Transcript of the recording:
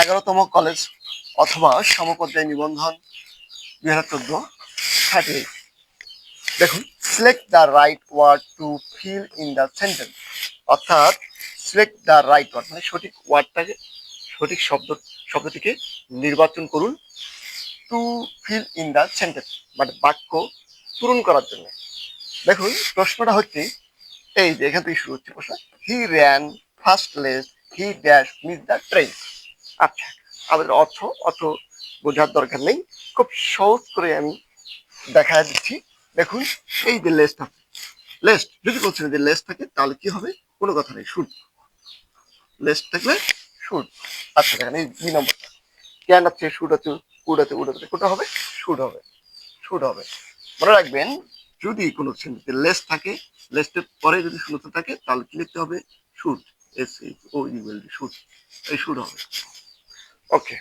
এগারোতম কলেজ অথবা সমপর্যায় নিবন্ধন দুই হাজার চোদ্দ থার্টি দেখুন select the right word to fill in the sentence অর্থাৎ সিলেক্ট দ্য রাইট ওয়ার্ড মানে সঠিক ওয়ার্ডটাকে সঠিক শব্দ, শব্দটিকে নির্বাচন করুন to fill in the sentence মানে বাক্য পূরণ করার জন্য। দেখুন, প্রশ্নটা হচ্ছে, এই যে এখান থেকে শুরু হচ্ছে প্রশ্ন he ran fast lest he dash miss the train আচ্ছা আমাদের অর্থ অত বোঝার দরকার নেই। খুব সহজ করে আমি দেখা দিচ্ছি। দেখুন, এই যে লেস লেসটা লেস্ট যদি বলছেন যে লেস থাকে, তাহলে কি হবে? কোনো কথা নেই শুট লেস থাকলে শুট আচ্ছা দেখেন, এই দুই নম্বরটা। ক্যান আছে শুট আছে উড আছে উড আছে? কোনটা হবে? শুট হবে। শুট হবে। মনে রাখবেন, যদি কোনো শ্রেণীতে লেস থাকে লেসটের পরে যদি শূন্যতা থাকে, তাহলে কি লিখতে হবে? Shoot S H O U L shoot এই শুট হবে। Okay.